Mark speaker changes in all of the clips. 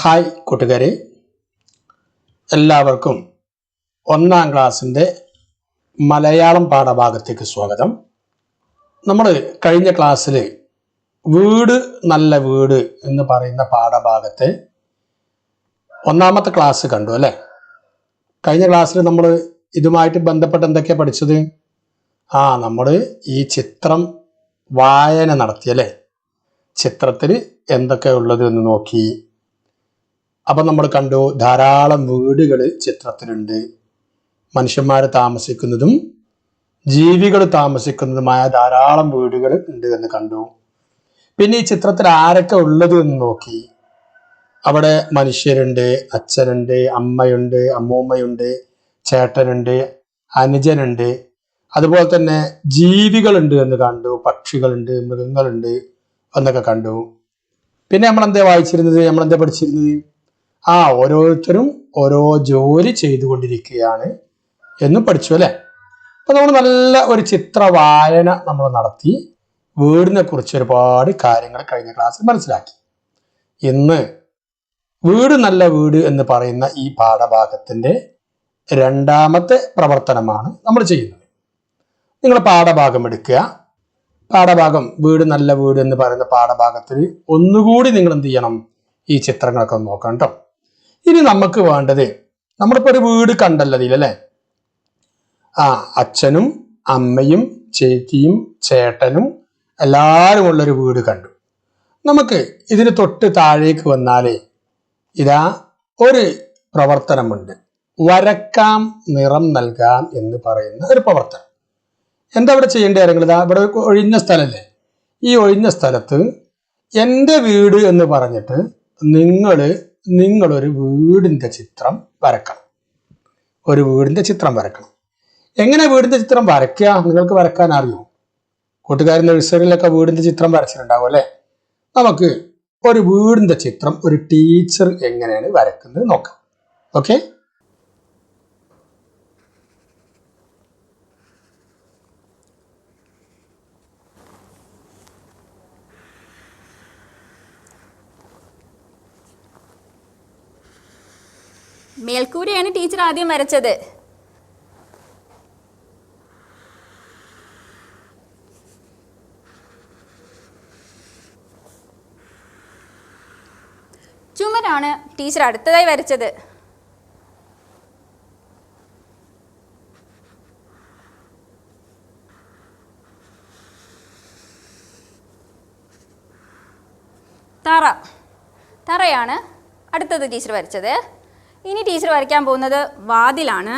Speaker 1: Hi കൂട്ടുകാരെ. എല്ലാവർക്കും ഒന്നാം ക്ലാസ്സിന്റെ മലയാളം പാഠഭാഗത്തേക്ക് സ്വാഗതം. നമ്മൾ കഴിഞ്ഞ ക്ലാസ്സിൽ വീട് നല്ല വീട് എന്ന് പറയുന്ന പാഠഭാഗത്തെ ഒന്നാമത്തെ ക്ലാസ് കണ്ടു അല്ലേ? കഴിഞ്ഞ ക്ലാസ്സിൽ നമ്മൾ ഇതുമായിട്ട് ബന്ധപ്പെട്ട് എന്തൊക്കെയാണ് പഠിച്ചത്? ആ നമ്മൾ ഈ ചിത്രം വായന നടത്തി അല്ലേ ചിത്രത്തിൽ എന്തൊക്കെ ഉള്ളത് എന്ന് നോക്കി അപ്പം നമ്മൾ കണ്ടു ധാരാളം വീടുകൾ ചിത്രത്തിലുണ്ട്. മനുഷ്യന്മാർ താമസിക്കുന്നതും ജീവികൾ താമസിക്കുന്നതുമായ ധാരാളം വീടുകൾ ഉണ്ട് എന്ന് കണ്ടു. പിന്നെ ഈ ചിത്രത്തിൽ ആരൊക്കെ ഉള്ളത് എന്ന് നോക്കി. അവിടെ മനുഷ്യരുണ്ട് അച്ഛനുണ്ട് അമ്മയുണ്ട് അമ്മൂമ്മയുണ്ട് ചേട്ടനുണ്ട് അനുജനുണ്ട്. അതുപോലെ തന്നെ ജീവികളുണ്ട് എന്ന് കണ്ടു പക്ഷികളുണ്ട് മൃഗങ്ങളുണ്ട് എന്നൊക്കെ കണ്ടു. പിന്നെ നമ്മൾ എന്താ വായിച്ചിരുന്നത്? നമ്മൾ എന്താ പഠിച്ചിരുന്നത്? ആ ഓരോരുത്തരും ഓരോ ജോലി ചെയ്തുകൊണ്ടിരിക്കുകയാണ് എന്ന് പഠിച്ചു അല്ലെ? അപ്പൊ നമ്മൾ നല്ല ഒരു ചിത്ര വായന നമ്മൾ നടത്തി വീടിനെ കുറിച്ച് ഒരുപാട് കാര്യങ്ങൾ കഴിഞ്ഞ ക്ലാസ്സിൽ മനസ്സിലാക്കി. ഇന്ന് വീട് നല്ല വീട് എന്ന് പറയുന്ന ഈ പാഠഭാഗത്തിന്റെ രണ്ടാമത്തെ പ്രവർത്തനമാണ് നമ്മൾ ചെയ്യുന്നത്. നിങ്ങൾ പാഠഭാഗം എടുക്കുക. പാഠഭാഗം വീട് നല്ല വീട് എന്ന് പറയുന്ന പാഠഭാഗത്തിൽ ഒന്നുകൂടി നിങ്ങൾ എന്ത് ചെയ്യണം? ഈ ചിത്രങ്ങളൊക്കെ നോക്കണം കേട്ടോ. ഇനി നമുക്ക് വേണ്ടത് നമ്മളിപ്പോ ഒരു വീട് കണ്ടല്ലോ അതിലല്ലേ ആ അച്ഛനും അമ്മയും ചേച്ചിയും ചേട്ടനും എല്ലാവരും ഉള്ളൊരു വീട് കണ്ടു. നമുക്ക് ഇതിന് തൊട്ട് താഴേക്ക് വന്നാലേ ഇതാ ഒരു പ്രവർത്തനമുണ്ട്. വരക്കാം നിറം നൽകാം എന്ന് പറയുന്ന ഒരു പ്രവർത്തനം. എന്താ ഇവിടെ ചെയ്യേണ്ട കാര്യങ്ങൾ? ഇതാ ഇവിടെ ഒഴിഞ്ഞ സ്ഥലമല്ലേ? ഈ ഒഴിഞ്ഞ സ്ഥലത്ത് എന്റെ വീട് എന്ന് പറഞ്ഞിട്ട് നിങ്ങൾ നിങ്ങളൊരു വീടിന്റെ ചിത്രം വരക്കണം. ഒരു വീടിന്റെ ചിത്രം വരക്കണം. എങ്ങനെ വീടിന്റെ ചിത്രം വരയ്ക്കുക നിങ്ങൾക്ക് വരക്കാൻ അറിയുമോ കൂട്ടുകാരൻ നഴ്സറിയിലൊക്കെ വീടിന്റെ ചിത്രം വരച്ചിട്ടുണ്ടാവും അല്ലേ? നമുക്ക് ഒരു വീടിന്റെ ചിത്രം ഒരു ടീച്ചർ എങ്ങനെയാണ് വരക്കുന്നത് നോക്കാം. ഓക്കെ?
Speaker 2: മേൽക്കൂരയാണ് ടീച്ചർ ആദ്യം വരച്ചത്. ചുമരാണ് ടീച്ചർ അടുത്തതായി വരച്ചത്. തറ. തറയാണ് അടുത്തത് ടീച്ചർ വരച്ചത്. ഇനി ടീച്ചർ വരയ്ക്കാൻ പോകുന്നത് വാതിലാണ്.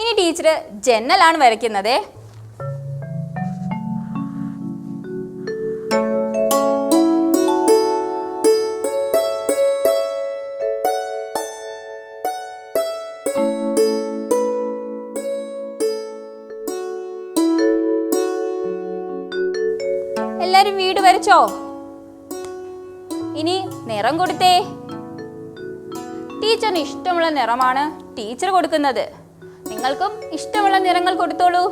Speaker 2: ഇനി ടീച്ചർ ജനലാണ് വരയ്ക്കുന്നത്. വരച്ചോ ഇനി നിറം കൊടുത്തേ. ടീച്ചറിന് ഇഷ്ടമുള്ള നിറമാണ് ടീച്ചർ കൊടുക്കുന്നത്. നിങ്ങൾക്കും ഇഷ്ടമുള്ള നിറങ്ങൾ കൊടുത്തോളൂ.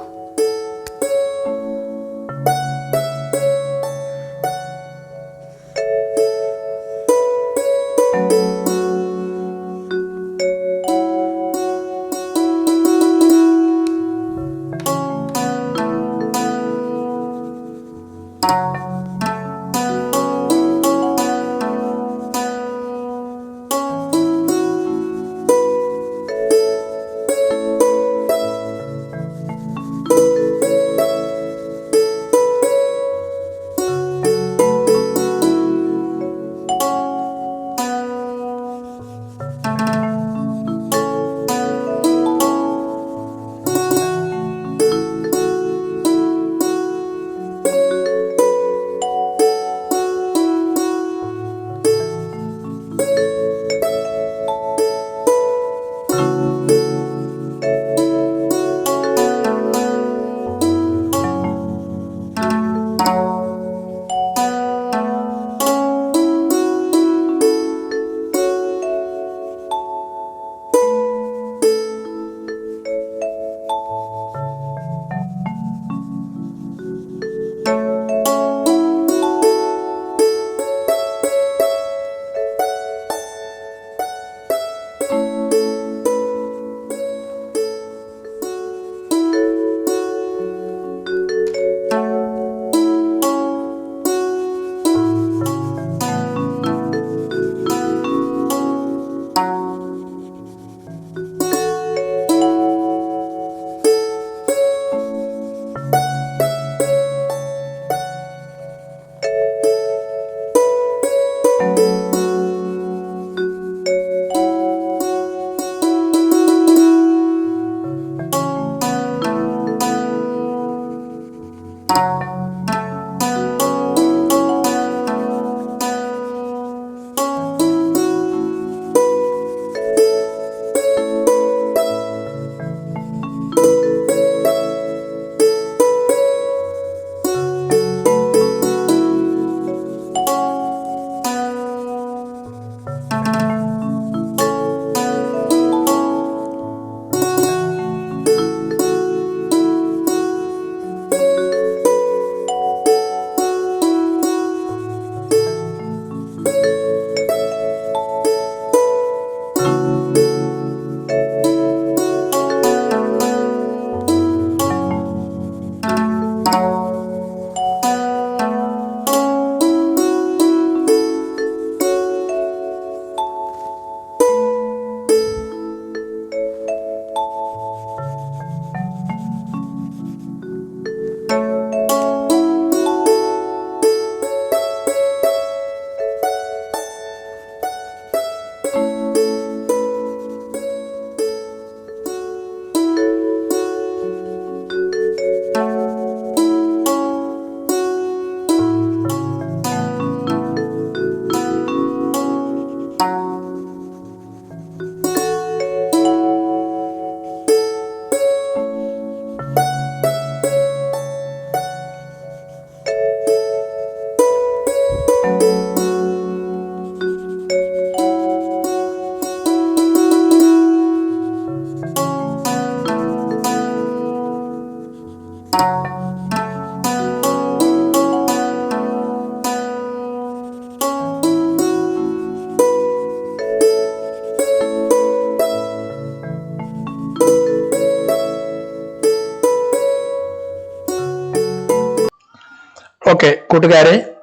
Speaker 1: കൂട്ടുകാരെ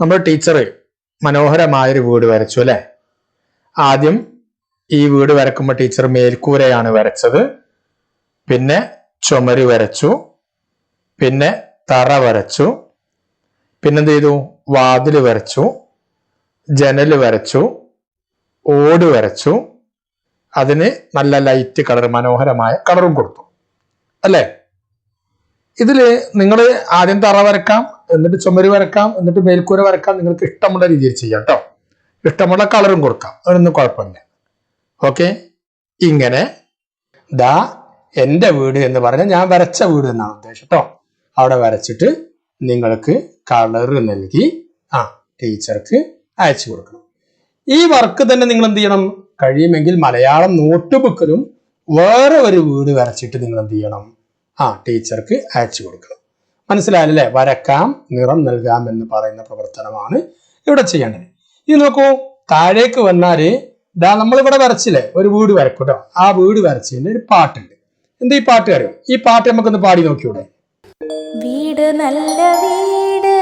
Speaker 1: നമ്മുടെ ടീച്ചർ മനോഹരമായൊരു വീട് വരച്ചു അല്ലെ? ആദ്യം ഈ വീട് വരക്കുമ്പോൾ ടീച്ചർ മേൽക്കൂരയാണ് വരച്ചത്. പിന്നെ ചുമരി വരച്ചു. പിന്നെ തറ വരച്ചു. പിന്നെന്ത് ചെയ്തു? വാതിൽ വരച്ചു. ജനൽ വരച്ചു. ഓട് വരച്ചു. അതിന് നല്ല ലൈറ്റ് കളർ മനോഹരമായ കളറും കൊടുത്തു. അല്ലേ? ഇതിൽ നിങ്ങൾ ആദ്യം തറ വരക്കാം എന്നിട്ട് ചുമര് വരക്കാം എന്നിട്ട് മേൽക്കൂര വരക്കാം. നിങ്ങൾക്ക് ഇഷ്ടമുള്ള രീതിയിൽ ചെയ്യാം കേട്ടോ ഇഷ്ടമുള്ള കളറും കൊടുക്കാം. അതൊന്നും കുഴപ്പമില്ല. ഓക്കെ? ഇങ്ങനെ. ദാ എന്റെ വീട് എന്ന് പറഞ്ഞാൽ ഞാൻ വരച്ച വീട് എന്നാണ് ഉദ്ദേശം കേട്ടോ അവിടെ വരച്ചിട്ട് നിങ്ങൾക്ക് കളർ നൽകി ആ ടീച്ചർക്ക് അയച്ചു കൊടുക്കണം. ഈ വർക്ക് തന്നെ നിങ്ങൾ എന്ത് ചെയ്യണം? കഴിയുമെങ്കിൽ മലയാളം നോട്ട് ബുക്കിലും വേറെ ഒരു വീട് വരച്ചിട്ട് നിങ്ങൾ എന്ത് ചെയ്യണം? ആ ടീച്ചർക്ക് അയച്ചു കൊടുക്കണം. മനസ്സിലായല്ലേ? വരക്കാം നിറം നൽകാം എന്ന് പറയുന്ന പ്രവർത്തനമാണ് ഇവിടെ ചെയ്യേണ്ടത്. ഇനി നോക്കൂ താഴേക്ക് വന്നാൽ ദാ നമ്മളിവിടെ വരച്ചില്ലേ? ഒരു വീട് വരക്കൂട്ടോ ആ വീട് വരച്ചതിന്റെ ഒരു പാട്ടുണ്ട്. എന്താ ഈ പാട്ട് അറിയും? ഈ പാട്ട് നമുക്കൊന്ന് പാടി നോക്കിയൂടെ
Speaker 3: വീട് നല്ല വീട്.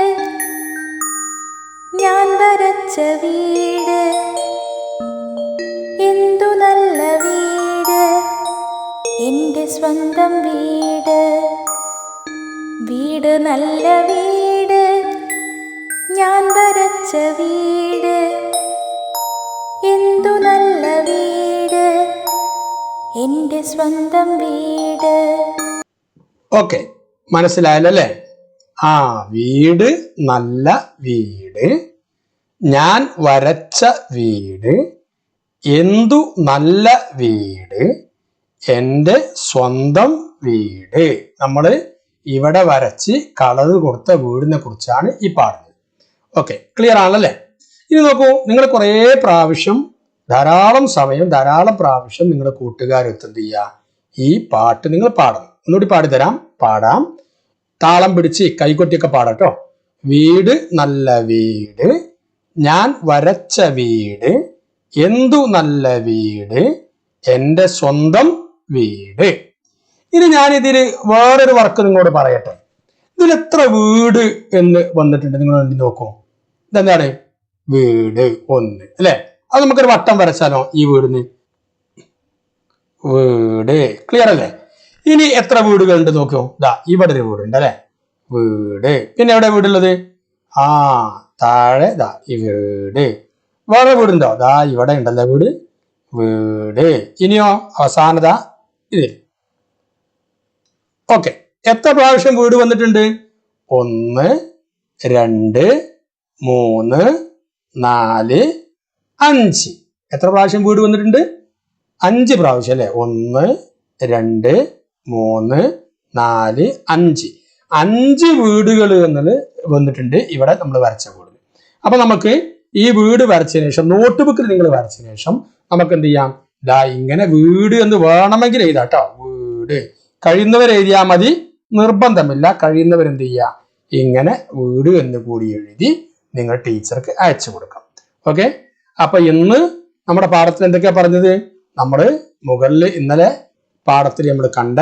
Speaker 3: ഞാൻ വരച്ച വീട്. എന്തു നല്ല സ്വന്തം വീട്. വീട് നല്ല വീട്. ഞാൻ വരച്ച വീട്. എന്തു നല്ല വീട്. എന്റെ സ്വന്തം വീട്.
Speaker 1: ഓക്കെ മനസ്സിലായല്ലേ ആ വീട് നല്ല വീട്. ഞാൻ വരച്ച വീട്. എന്തു നല്ല വീട്. എന്റെ സ്വന്തം വീട്. നമ്മൾ ഇവിടെ വരച്ച് കളർ കൊടുത്ത വീടിനെ കുറിച്ചാണ് ഈ പാടുന്നത് ഓക്കെ ക്ലിയർ ആണല്ലേ? ഇനി നോക്കൂ നിങ്ങൾ കുറേ പ്രാവശ്യം ധാരാളം സമയം ധാരാളം പ്രാവശ്യം നിങ്ങളുടെ കൂട്ടുകാരെത്ത് എന്ത് ചെയ്യുക ഈ പാട്ട് നിങ്ങൾ പാടണം. ഒന്നുകൂടി പാടിത്തരാം. പാടാം. താളം പിടിച്ച് കൈകൊട്ടിയൊക്കെ പാടാട്ടോ. വീട് നല്ല വീട്. ഞാൻ വരച്ച വീട്. എന്തു നല്ല വീട്? എന്റെ സ്വന്തം വീട്. ഇനി ഞാനിതിൽ വേറൊരു വർക്ക് നിങ്ങളോട് പറയട്ടെ. ഇതിൽ എത്ര വീട് എന്ന് വന്നിട്ടുണ്ട് നിങ്ങൾ നോക്കൂ. ഇതെന്താണ്? വീട് ഒന്ന് അല്ലെ? അത് നമുക്കൊരു വട്ടം വരച്ചാലോ ഈ വീടിന്? വീട്. ക്ലിയർ അല്ലേ? ഇനി എത്ര വീടുകൾ ഉണ്ട് നോക്കൂ. ദാ ഇവിടെ ഒരു വീടുണ്ട് അല്ലെ? വീട്. പിന്നെ എവിടെ വീടുള്ളത്? ആ താഴെ ദാ ഈ വീട്. വേറെ വീടുണ്ടോ? ദാ ഇവിടെ ഉണ്ടല്ലേ വീട്. വീട്. ഇനിയോ അവസാനത ഇതിൽ ഓക്കെ എത്ര പ്രാവശ്യം വീട് വന്നിട്ടുണ്ട്? ഒന്ന് രണ്ട് മൂന്ന് നാല് അഞ്ച്. എത്ര പ്രാവശ്യം വീട് വന്നിട്ടുണ്ട്? അഞ്ച് പ്രാവശ്യം അല്ലേ? ഒന്ന് രണ്ട് മൂന്ന് നാല് അഞ്ച്. അഞ്ച് വീടുകൾ എന്നത് വന്നിട്ടുണ്ട് ഇവിടെ നമ്മൾ വരച്ച വീട്. അപ്പൊ നമുക്ക് ഈ വീട് വരച്ചതിന് ശേഷം നോട്ട് ബുക്കിൽ നിങ്ങൾ വരച്ചതിന് ശേഷം നമുക്ക് എന്ത് ചെയ്യാം? ദാ ഇങ്ങനെ വീട് എന്ന് വേണമെങ്കിൽ എഴുതാം കേട്ടോ വീട്. കഴിയുന്നവർ എഴുതിയാൽ മതി. നിർബന്ധമില്ല. കഴിയുന്നവർ എന്ത് ചെയ്യുക ഇങ്ങനെ വീട് എന്ന് കൂടി എഴുതി നിങ്ങൾ ടീച്ചർക്ക് അയച്ചു കൊടുക്കാം ഓക്കെ? അപ്പൊ ഇന്ന് നമ്മുടെ പാഠത്തിൽ എന്തൊക്കെയാ പറഞ്ഞത്? നമ്മൾ മുകളിൽ ഇന്നലെ പാഠത്തിൽ നമ്മൾ കണ്ട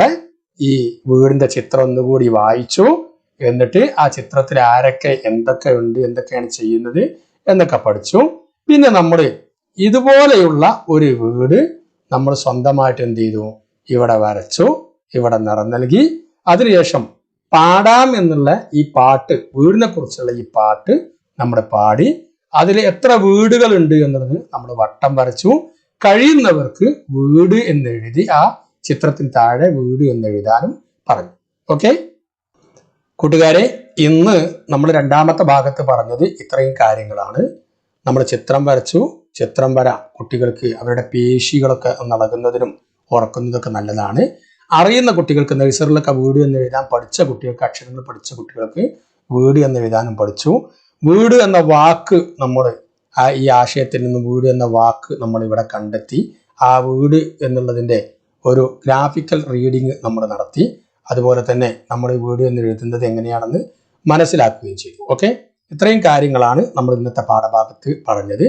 Speaker 1: ഈ വീടിന്റെ ചിത്രം ഒന്നുകൂടി വായിച്ചു. എന്നിട്ട് ആ ചിത്രത്തിൽ ആരൊക്കെ എന്തൊക്കെ ഉണ്ട് എന്തൊക്കെയാണ് ചെയ്യുന്നത് എന്നൊക്കെ പഠിച്ചു. പിന്നെ നമ്മൾ ഇതുപോലെയുള്ള ഒരു വീട് നമ്മൾ സ്വന്തമായിട്ട് എന്ത് ചെയ്തു? ഇവിടെ വരച്ചു ഇവിടെ നിറം നൽകി. അതിനുശേഷം പാടാം എന്നുള്ള ഈ പാട്ട് വീടിനെ കുറിച്ചുള്ള ഈ പാട്ട് നമ്മൾ പാടി. അതിൽ എത്ര വീടുകൾ ഉണ്ട് എന്നുള്ളത് നമ്മൾ വട്ടം വരച്ചു. കഴിയുന്നവർക്ക് വീട് എന്ന് എഴുതി ആ ചിത്രത്തിന് താഴെ വീട് എന്ന് എഴുതാനും പറഞ്ഞു. ഓക്കെ? കൂട്ടുകാരെ ഇന്ന് നമ്മൾ രണ്ടാമത്തെ ഭാഗത്ത് പറഞ്ഞത് ഇത്രയും കാര്യങ്ങളാണ്. നമ്മൾ ചിത്രം വരച്ചു ചിത്രം വര കുട്ടികൾക്ക് അവരുടെ പേശികളൊക്കെ നടക്കുന്നതിനും ഉറക്കുന്നതൊക്കെ നല്ലതാണ്. അറിയുന്ന കുട്ടികൾക്ക് നഴ്സറിലൊക്കെ വീട് എന്ന് എഴുതാൻ പഠിച്ച കുട്ടികൾക്ക് അക്ഷരങ്ങൾ പഠിച്ച കുട്ടികൾക്ക് വീട് എന്ന് എഴുതാനും പഠിച്ചു. വീട് എന്ന വാക്ക് നമ്മൾ ഈ ആശയത്തിൽ നിന്ന് വീട് എന്ന വാക്ക് നമ്മൾ ഇവിടെ കണ്ടെത്തി. ആ വീട് എന്നുള്ളതിന്റെ ഒരു ഗ്രാഫിക്കൽ റീഡിങ് നമ്മൾ നടത്തി. അതുപോലെ തന്നെ നമ്മൾ ഈ വീട് എന്ന് എഴുതുന്നത് എങ്ങനെയാണെന്ന് മനസ്സിലാക്കുകയും ചെയ്തു. ഓക്കെ? ഇത്രയും കാര്യങ്ങളാണ് നമ്മൾ ഇന്നത്തെ പാഠഭാഗത്ത് പറഞ്ഞത്.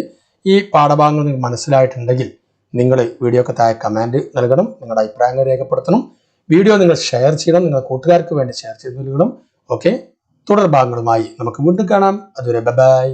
Speaker 1: ഈ പാഠഭാഗങ്ങൾ നിങ്ങൾക്ക് മനസ്സിലായിട്ടുണ്ടെങ്കിൽ നിങ്ങൾ വീഡിയോക്ക് താഴെ കമന്റ് നൽകണം നിങ്ങളുടെ അഭിപ്രായങ്ങൾ രേഖപ്പെടുത്തണം. വീഡിയോ നിങ്ങൾ ഷെയർ ചെയ്യണം നിങ്ങളുടെ കൂട്ടുകാർക്ക് വേണ്ടി ഷെയർ ചെയ്ത് നൽകണം. ഓക്കെ തുടർ ഭാഗങ്ങളുമായി നമുക്ക് വീണ്ടും കാണാം. അതുവരെ ബൈ